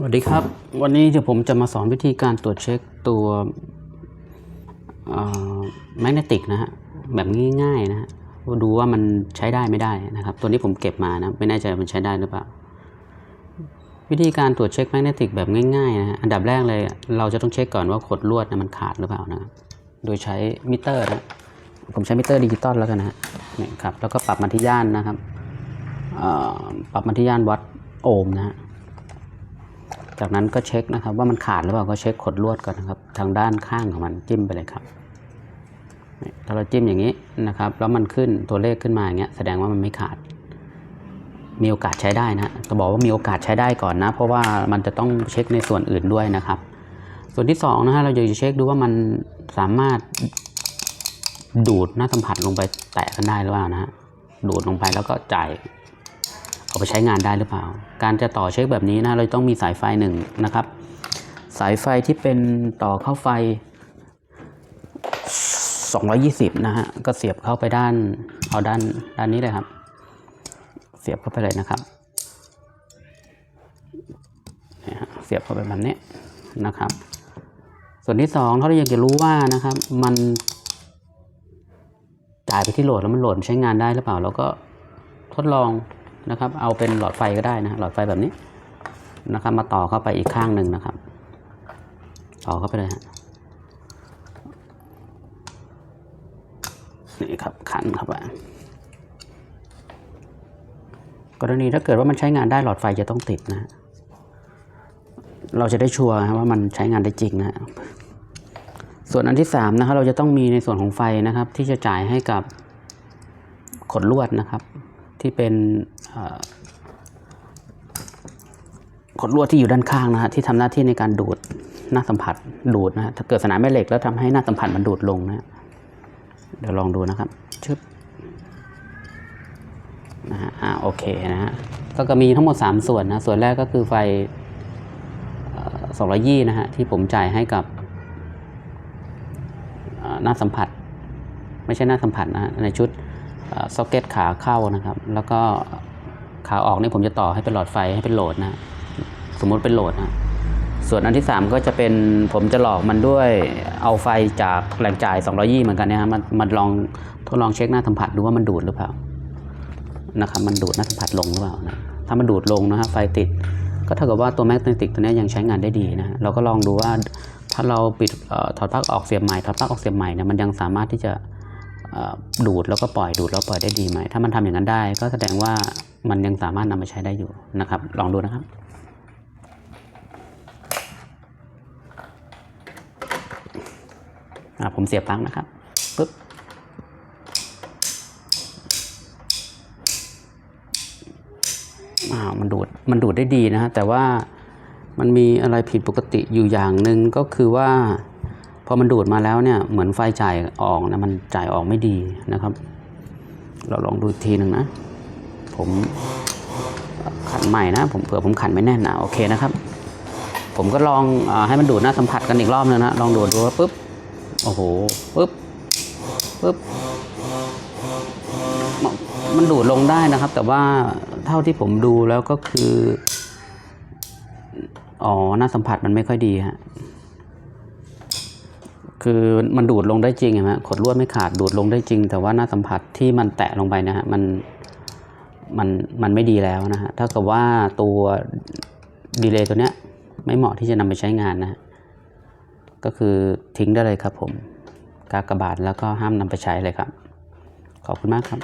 สวัสดีครับ วันนี้เดี๋ยวผมจะมาสอนวิธีการตรวจเช็คตัวแมกเนติกนะฮะแบบง่ายๆนะฮะดูว่ามันใช้ได้ไม่ได้นะครับ ตัวนี้ผมเก็บมานะไม่แน่ใจว่ามันใช้ได้หรือเปล่า วิธีการตรวจเช็คแมกเนติกแบบง่ายๆนะฮะอันดับแรกเลย เราจะต้องเช็คก่อนว่าขดลวดนะมันขาดหรือเปล่านะโดยใช้มิเตอร์นะผมใช้มิเตอร์ดิจิตอลแล้วกันนะฮะนี่ครับแล้วก็ปรับมาที่ย่านนะครับปรับมาที่ย่านวัดโอห์มนะฮะ จากนั้นก็เช็คนะครับ ว่ามันขาดหรือเปล่าก็เช็คขดลวดก่อนนะครับ ทางด้านข้างของมันจิ้มไปเลยครับถ้าเราจิ้มอย่างนี้นะครับแล้วมันขึ้นตัวเลขขึ้นมาอย่างเงี้ยแสดงว่ามันไม่ขาด มีโอกาสใช้ได้นะจะบอกว่ามีโอกาสใช้ได้ก่อนนะ เพราะว่ามันจะต้องเช็คในส่วนอื่นด้วยนะครับ ส่วนที่สองนะฮะเราจะเช็คดูว่ามันสามารถดูดหน้าสัมผัสลงไปแตะกันได้หรือเปล่านะฮะดูดลงไปแล้วก็จ่าย เอาไปใช้งานได้หรือเปล่า การจะต่อเช็คแบบนี้นะเราต้องมีสายไฟหนึ่งนะครับ สายไฟที่เป็นต่อเข้าไฟ 220 นะฮะ ก็เสียบเข้าไปด้าน เอาด้านด้านนี้เลยครับ เสียบเข้าไปเลยนะครับเนี่ยฮะเสียบเข้าไปแบบนี้นะครับ ส่วนที่สองถ้าเราอยากจะรู้ว่านะครับ มันจ่ายไปที่โหลดแล้วมันโหลดใช้งานได้หรือเปล่าเราก็ทดลอง นะครับ เอาเป็นหลอดไฟก็ได้นะหลอดไฟแบบนี้นะครับ มาต่อเข้าไปอีกข้างหนึ่งนะครับ ต่อเข้าไปเลยฮะนี่ครับขันเข้าไปกรณีถ้าเกิดว่ามันใช้งานได้หลอดไฟจะต้องติดนะ เราจะได้ชัวร์ว่ามันใช้งานได้จริงนะฮะส่วนอันที่สามนะครับเราจะต้องมีในส่วนของไฟนะครับ ที่จะจ่ายให้กับขดลวดนะครับ ที่เป็นขดลวดที่อยู่ด้านข้างนะฮะที่ทำหน้าที่ในการดูดหน้าสัมผัสดูดนะฮะถ้าเกิดสนามแม่เหล็กแล้วทำให้หน้าสัมผัสมันดูดลงนะฮะเดี๋ยวลองดูนะครับชึบนะฮะอ่าโอเคนะฮะก็ก็มีทั้งหมด 3 ส่วนนะส่วนแรกก็คือไฟสองร้อยยี่นะฮะที่ผมจ่ายให้กับหน้าสัมผัส ไม่ใช่หน้าสัมผัสนะฮะในชุด ซ็อกเก็ตขาเข้านะครับ แล้วก็ขาออกนี่ผมจะต่อให้เป็นหลอดไฟให้เป็นโหลดนะสมมุติเป็นโหลดนะส่วนอันที่ 3 ก็จะเป็นผมจะหลอกมันด้วยเอาไฟจากแหล่งจ่าย 220 เหมือนกันนะฮะมันมันลองทดลองเช็คหน้าสัมผัสดูว่ามันดูดหรือเปล่านะครับมันดูดหน้าสัมผัสลงหรือเปล่านะถ้ามันดูดลงนะฮะไฟติด ก็เท่ากับว่าตัวแมกเนติกตัวนี้ยังใช้งานได้ดีนะเราก็ลองดูว่าถ้าเราปิดออถอดปลั๊กออกเสียบใหม่ถอดปลั๊กออกเสียบใหม่เนี่ยมันยังสามารถที่จะ ดูดแล้วก็ปล่อยดูดแล้วปล่อยได้ดีไหมถ้ามันทำอย่างนั้นได้ก็แสดงว่ามันยังสามารถนำมาใช้ได้อยู่นะครับ ลองดูนะครับผมเสียบปลั๊กนะครับปึ๊บอ่าวมันดูดมันดูดได้ดีนะฮะแต่ว่ามันมีอะไรผิดปกติอยู่อย่างหนึ่งก็คือว่า พอมันดูดมาแล้วเนี่ยเหมือนไฟจ่ายออกนะมันจ่ายออกไม่ดีนะครับ เราลองดูอีกทีหนึ่งนะ ผมขันใหม่นะ ผมเผื่อผมขันไม่แน่นนะโอเคนะครับ ผมก็ลองอให้มันดูดหน้าสัมผัสกันอีกรอบนึงนะลองดูดดูปุ๊บโอ้โหปุ๊บปุ๊บมันมันดูดลงได้นะครับ แต่ว่าเท่าที่ผมดูแล้วก็คือ อ๋อหน้าสัมผัสมันไม่ค่อยดีฮะ คือมันดูดลงได้จริงนะฮะขดลวดไม่ขาดดูดลงได้จริง แต่ว่าหน้าสัมผัสที่มันแตะลงไปนะฮะมันมันมันไม่ดีแล้วนะฮะถ้ากับว่าตัวดีเลย์ตัวเนี้ยไม่เหมาะที่จะนำไปใช้งานนะฮะก็คือทิ้งได้เลยครับผม กากบาทแล้วก็ห้ามนำไปใช้เลยครับ ขอบคุณมากครับ